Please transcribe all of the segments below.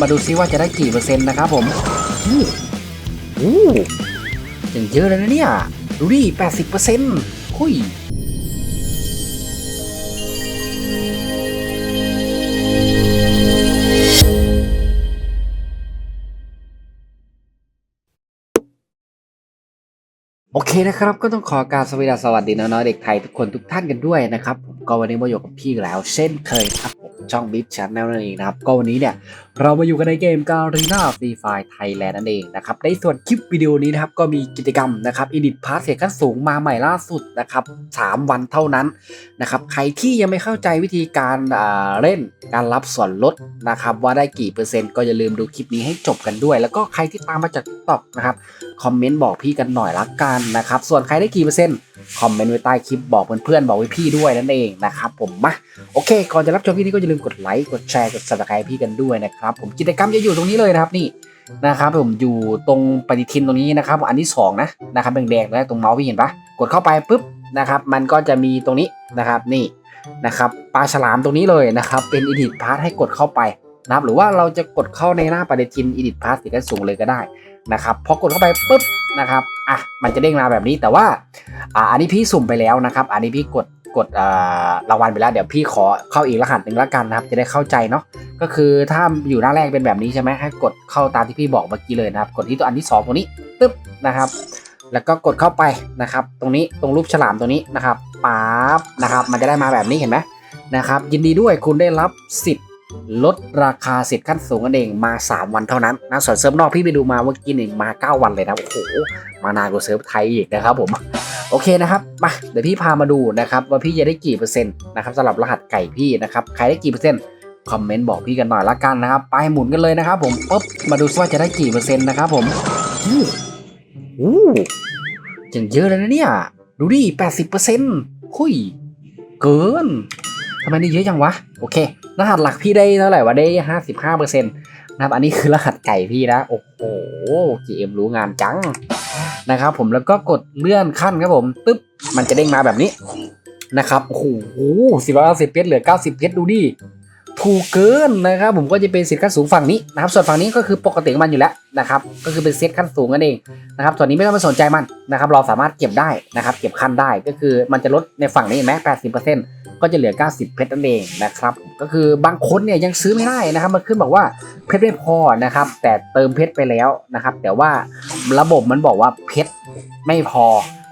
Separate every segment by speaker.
Speaker 1: มาดูซิว่าจะได้กี่เปอร์เซ็นต์นะครับผมอู้อู้อย่างเยอะเลยนะเนี่ย ดูดิแปดสิบเปอร์เซ็นต์คุยโอเคนะครับ ก็ต้องขอการสวัสดีสวัสดีน้องๆเด็กไทยทุกคนทุกท่านกันด้วยนะครับ ผมก็วันนี้มาอยู่กับพี่อีกแล้ว เช่นเคยครับผม ช่องบิ๊กชันแนลนั่นเองนะครับ ก็วันนี้เนี่ย เรามาอยู่กันในเกมการีนาฟรีไฟไทยแลนด์นั่นเองนะครับ ในส่วนคลิปวิดีโอนี้นะครับ ก็มีกิจกรรมนะครับอินดิทพาร์ทเสียขั้นสูงมาใหม่ล่าสุดนะครับ3วันเท่านั้นนะครับ ใครที่ยังไม่เข้าใจวิธีการอ่าเล่นการรับส่วนลดนะครับว่าได้กี่เปอร์เซ็นต์ก็อย่าลืมดูคลิปนี้ให้จบกันด้วย แล้วก็ใครที่ตามมาจากตอกนะครับคอมเมนต์บอกพี่กันหน่อยละกันนะครับส่วนใครได้กี่เปอร์เซ็นต์ คอมเมนต์ไว้ใต้คลิปบอกเพื่อนๆบอกไว้พี่ด้วยนั่นเองนะครับผมมาโอเคก่อนจะรับชมพี่นี้ก็อย่าลืมกดไลค์กดแชร์กด subscribe พี่กันด้วยนะครับผมกิจกรรมจะอยู่ตรงนี้เลยนะครับนี่นะครับผมอยู่ตรงปฏิทินตรงนี้นะครับอันที่สองนะนะครับแดงๆแล้วตรงเมาส์พี่เห็นปะกดเข้าไปปุ๊บนะครับมันก็จะมีตรงนี้นะครับนี่นะครับปลาฉลามตรงนี้เลยนะครับเป็น edit part ให้กดเข้าไปนะครับหรือว่าเราจะกดเข้าในหน้าปฏิทิน edit part สีกันสูงเลยก็ได้นะครับพอกดเข้าไปปุ๊บ นะครับอะมันจะเด้งมาแบบนี้แต่ว่าอ่าอันนี้พี่สุ่มไปแล้วนะครับ อันนี้พี่กดกดอ่ารางวัลไปแล้วเดี๋ยวพี่ขอเข้าอีกรหัสหนึ่งและกันนะครับจะได้เข้าใจเนาะก็คือถ้าอยู่หน้าแรกเป็นแบบนี้ใช่ไหมให้กดเข้าตามที่พี่บอกเมื่อกี้เลยนะครับ กดที่ตัวอันที่สองตรงนี้ตึ๊บนะครับ แล้วก็กดเข้าไปนะครับ ตรงนี้ตรงรูปฉลามตรงนี้นะครับปั๊บนะครับ มันจะได้มาแบบนี้เห็นไหมนะครับ ยินดีด้วยคุณได้รับสิทธิ์ ลดราคาสิทธิ์ขั้นสูงกันเองมา 3 วันเท่านั้นนะส่วนเซิร์ฟนอกพี่ไปดูมาเมื่อกี้นี่มา 9 วันเลยนะโอ้โหมานานกว่าเซิร์ฟไทยอีกนะครับผมโอเคนะครับมาเดี๋ยวพี่พามาดูนะครับว่าพี่จะได้กี่เปอร์เซ็นต์นะครับสำหรับรหัสไก่พี่นะครับใครได้กี่เปอร์เซ็นต์คอมเมนต์บอกพี่กันหน่อยละกันนะครับไปหมุนกันเลยนะครับผมปุ๊บมาดูซิว่าจะได้กี่เปอร์เซ็นต์นะครับผมอู้อู้อย่างเยอะเลยนะเนี่ยดูดิแปดสิบเปอร์เซ็นต์หุยเกิน ทำไมนี่เยอะจังวะ โอเค รหัสหลักพี่ได้เท่าไหร่วะ ได้ห้าสิบห้าเปอร์เซ็นต์นะครับ อันนี้คือรหัสไก่พี่นะ โอ้โห GM รู้งานจังนะครับผม แล้วก็กดเลื่อนขั้นครับผมตึ๊บ มันจะเด้งมาแบบนี้นะครับ โอ้โหสิบเก้าสิบเพชรเหลือเก้าสิบเพชรดูดิ ถูกเกินนะครับ ผมก็จะเป็นสิทธิ์ขั้นสูงฝั่งนี้นะครับ ส่วนฝั่งนี้ก็คือปกติของมันอยู่แล้วนะครับ ก็คือเป็นเซตขั้นสูงนั่นเองนะครับส่วนนี้ไม่ต้องไปสนใจมันนะครับ เราสามารถเก็บได้นะครับ เก็บขั้นได้ ก็คือมันจะลดในฝั่งนี้เห็นไหมแปดสิบเปอร์เซ็นต์ ก็จะเหลือ 90 เพชรนั่นเองนะครับก็คือบางคนเนี่ยยังซื้อไม่ได้นะครับ มันขึ้นบอกว่าเพชรไม่พอนะครับ แต่เติมเพชรไปแล้วนะครับ แต่ว่าระบบมันบอกว่าเพชรไม่พอ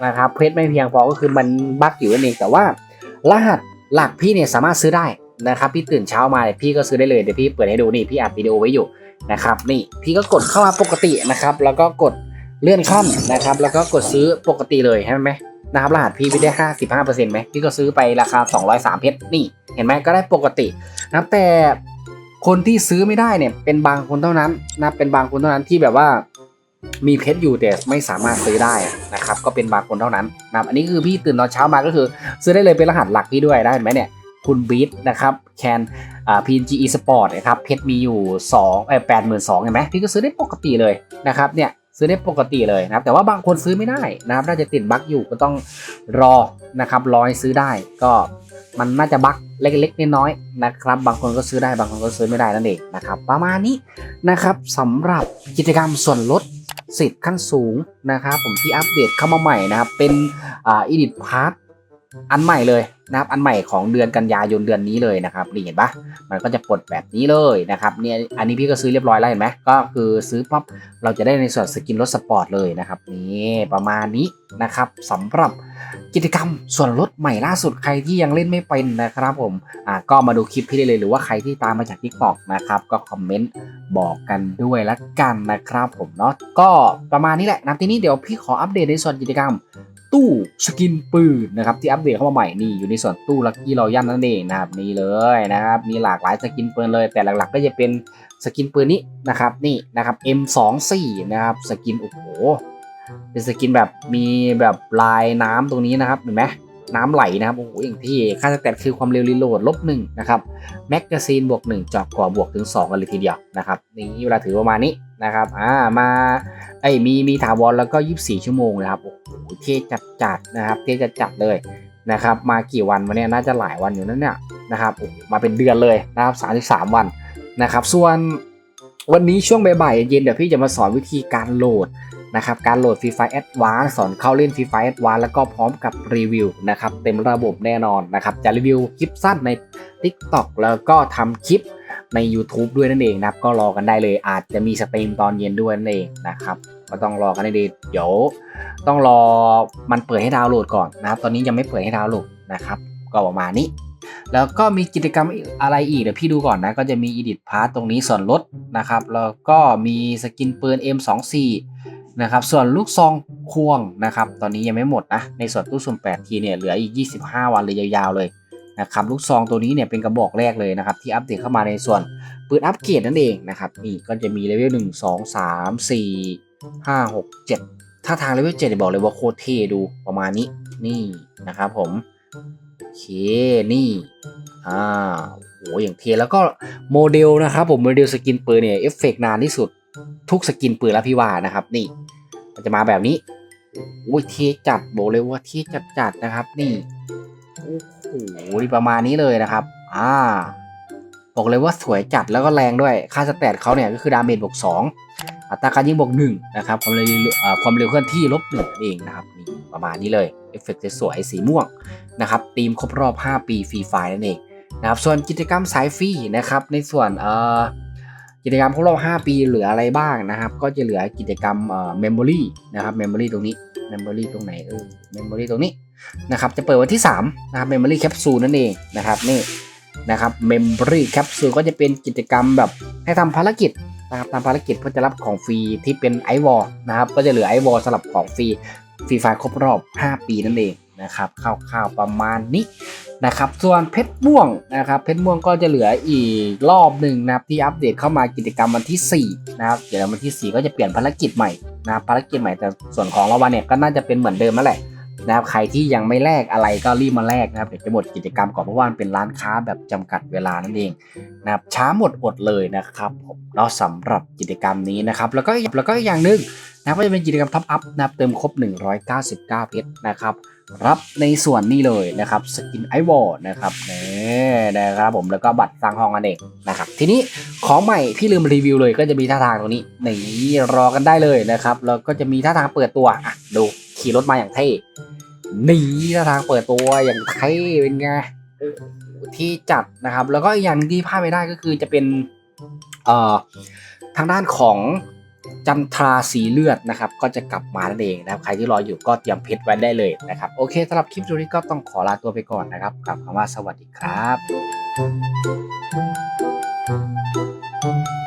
Speaker 1: นะครับ เพชรไม่เพียงพอก็คือมันบั๊กอยู่นั่นเองแต่ว่ารหัสหลักพี่เนี่ยสามารถซื้อได้นะครับ พี่ตื่นเช้ามาเนี่ยพี่ก็ซื้อได้เลยเดี๋ยวพี่เปิดให้ดูนี่พี่อัดวิดีโอไว้อยู่นะครับ นี่พี่ก็กดเข้ามาปกตินะครับ แล้วก็กดเลื่อนขั้นนะครับ แล้วก็กดซื้อปกติเลยเห็นไหม นะครับรหัสพี่พี่ได้ห้าสิบห้าเปอร์เซ็นต์ไหมพี่ก็ซื้อไปราคาสองร้อยสามเพชรนี่เห็นไหมก็ได้ปกตินะครับแต่คนที่ซื้อไม่ได้เนี่ยเป็นบางคนเท่านั้นนะเป็นบางคนเท่านั้นที่แบบว่ามีเพชรอยู่แต่ไม่สามารถซื้อได้นะครับก็เป็นบางคนเท่านั้นนะครับอันนี้คือพี่ตื่นตอนเช้ามาก็คือ ซื้อได้เลยเป็นรหัสหลักพี่ด้วยได้เห็นไหมเนี่ยคุณบีทนะครับแคนอ่า PNG eSport นะครับเพชรมีอยู่2เอ้แปดหมื่นสองเห็นไหมพี่ก็ซื้อได้ปกติเลยนะครับเนี่ย ซื้อได้ปกติเลยนะครับ แต่ว่าบางคนซื้อไม่ได้นะครับ น่าจะติดบั๊กอยู่ก็ต้องรอนะครับรอให้ซื้อได้ก็มันน่าจะบั๊กเล็กๆน้อยๆนะครับ บางคนก็ซื้อได้บางคนก็ซื้อไม่ได้นั่นเองนะครับ ประมาณนี้นะครับสำหรับกิจกรรมส่วนลดสิทธิ์ขั้นสูงนะครับ ผมที่อัปเดตเข้ามาใหม่นะครับ เป็นอ่า edit part อันใหม่เลยนะครับ อันใหม่ของเดือนกันยายนเดือนนี้เลยนะครับนี่เห็นปะมันก็จะปลดแบบนี้เลยนะครับเนี่ยอันนี้พี่ก็ซื้อเรียบร้อยแล้วเห็นไหมก็คือซื้อปั๊บเราจะได้ในส่วนสกินรถสปอร์ตเลยนะครับนี่ประมาณนี้นะครับสำหรับกิจกรรมส่วนลดใหม่ล่าสุดใครที่ยังเล่นไม่เป็นนะครับผมอ่าก็มาดูคลิปพี่ได้เลยหรือว่าใครที่ตามมาจากทิกตอกนะครับก็คอมเมนต์บอกกันด้วยละกันนะครับผมเนาะก็ประมาณนี้แหละนะทีนี้เดี๋ยวพี่ขออัปเดตในส่วนกิจกรรม ตู้สกินปืนนะครับที่อัปเดตเข้ามาใหม่นี่อยู่ในส่วนตู้ลักกี้รอยันนั่นเองนะครับนี่เลยนะครับมีหลากหลายสกินปืนเลย แต่หลักๆ ก็จะเป็นสกินปืนนี้นะครับนี่นะครับ M24 นะครับสกินโอ้โหเป็นสกินแบบมีแบบลายน้ำตรงนี้นะครับเห็นไหมน้ำไหลนะครับโอ้โหอย่างที่ค่าสแตทคือความเร็วรีโหลดลบหนึ่งนะครับแมกกาซีนบวกหนึ่งจอกก่อบวกถึง2กันเลยทีเดียวนะครับนี่เวลาถือประมาณนี้ นะครับอ่ามาไอ้มีมีถาวรแล้วก็ 24 ชั่วโมงนะครับโอ้โหเท่จัดจัดนะครับเท่จัดจัดเลยนะครับมากี่วันมาเนี่ยน่าจะหลายวันอยู่นั่นเนี่ยนะครับมาเป็นเดือนเลยนะครับ33 วันนะครับส่วนวันนี้ช่วงบ่ายเย็นเดี๋ยวพี่จะมาสอนวิธีการโหลดนะครับการโหลด Free Fire Advance สอนเข้าเล่น Free Fire Advance แล้วก็พร้อมกับรีวิวนะครับเต็มระบบแน่นอนนะครับจะรีวิวคลิปสั้นใน TikTok แล้วก็ทำคลิป ใน YouTube ด้วยนั่นเองนะครับ ก็รอกันได้เลยอาจจะมีสตรีมตอนเย็นด้วยนั่นเองนะครับ ก็ต้องรอกันให้ดีเดี๋ยว ต้องรอมันเปิดให้ดาวน์โหลดก่อนนะครับ ตอนนี้ยังไม่เปิดให้ดาวน์โหลดนะครับ ก็ประมาณนี้ แล้วก็มีกิจกรรมอะไรอีกเดี๋ยวพี่ดูก่อนนะ ก็จะมี edit part ตรงนี้ส่วนลดนะครับ แล้วก็มีสกินปืน M24 นะครับส่วนลูกซองควงนะครับ ตอนนี้ยังไม่หมดนะ ในส่วนตู้สุ่ม8ทีเนี่ยเหลืออีก 25 วันเลยยาวๆเลย นะครับลูกซองตัวนี้เนี่ยเป็นกระบอกแรกเลยนะครับที่อัปเดตเข้ามาในส่วนปืนอัปเกรดนั่นเองนะครับนี่ก็จะมีเลเวล1 2 3 4 5 6 7ถ้าทางเลเวล7เนี่ยบอกเลยว่าโคตรเท่ดูประมาณนี้นี่นะครับผมโอเคนี่อ่าโหอย่างเทแล้วก็โมเดลนะครับผมโมเดลสกินปืนเนี่ยเอฟเฟกนานที่สุดทุกสกินปืนแล้วพี่ว่านะครับนี่ มันจะมาแบบนี้โอ้ยเทจัดบอกเลยว่าเทจัดจัดนะครับ นี่โอ้โห นี่ประมาณนี้เลยนะครับ อ่า บอกเลยว่าสวยจัดแล้วก็แรงด้วย ค่าสแตทเขาเนี่ยก็คือดาเมจบวก2อัตราการยิงบวก1นะครับ ความเร็วความเร็วเคลื่อนที่ลบ1นั่นเองนะครับนี่ประมาณนี้เลย เอฟเฟกต์สวยสีม่วงนะครับทีมครบรอบ 5 ปีฟรีไฟนั่นเองนะครับ ส่วนกิจกรรมสายฟรีนะครับ ในส่วนเอ่อกิจกรรมครบรอบ 5 ปีเหลืออะไรบ้างนะครับ ก็จะเหลือกิจกรรมเอ่อเมมโมรี่นะครับเมมโมรี่ตรงนี้เมมโมรี่ตรงไหนเออเมมโมรี่ตรงนี้ นะครับจะเปิดวันที่3นะครับเมมโมรี่แคปซูลนั่นเองนะครับนี่นะครับเมมโมรี่แคปซูลก็จะเป็นกิจกรรมแบบให้ทำภารกิจนะครับทำภารกิจเพื่อจะรับของฟรีที่เป็นไอวอลนะครับก็จะเหลือไอวอลสำหรับของฟรีฟรีไฟครบรอบ 5 ปีนั่นเองนะครับคร่าวๆประมาณนี้นะครับส่วนเพชรม่วงนะครับเพชรม่วงก็จะเหลืออีกรอบหนึ่งนะครับที่อัปเดตเข้ามากิจกรรมวันที่4นะครับเดี๋ยววันที่ 4 ก็จะเปลี่ยนภารกิจใหม่นะภารกิจใหม่แต่ส่วนของรางวัลเนี่ยก็น่าจะเป็นเหมือนเดิมนั่นแหละ นะครับใครที่ยังไม่แลกอะไรก็รีบมาแลกนะครับเดี๋ยวจะหมดกิจกรรมก่อนเพราะว่ามันเป็นร้านค้าแบบจำกัดเวลานั่นเองนะครับช้าหมดอดเลยนะครับผมเนาะสำหรับกิจกรรมนี้นะครับแล้วก็แล้วก็อีกอย่างหนึ่งนะก็จะเป็นกิจกรรมท็อปอัพนะครับเติมครบ 199 เพชรนะครับรับในส่วนนี้เลยนะครับสกินไอวอลนะครับนี่นะครับผมแล้วก็บัตรสร้างห้องนั่นเองนะครับทีนี้ของใหม่พี่ลืมรีวิวเลยก็จะมีท่าทางตรงนี้นี่รอกันได้เลยนะครับแล้วก็จะมีท่าทางเปิดตัวอะดู ขี่รถมาอย่างเท่หนี่ท่าทางเปิดตัวอย่างเท่เป็นไงที่จัดนะครับ แล้วก็อีกอย่างหนึ่งที่พลาดไม่ได้ก็คือจะเป็นเอ่อทางด้านของจันทราสีเลือดนะครับ ก็จะกลับมานั่นเองนะครับ ใครที่รออยู่ก็เตรียมเพชรไว้ได้เลยนะครับ โอเคสำหรับคลิปนี้ก็ต้องขอลาตัวไปก่อนนะครับกลับคำว่าสวัสดีครับ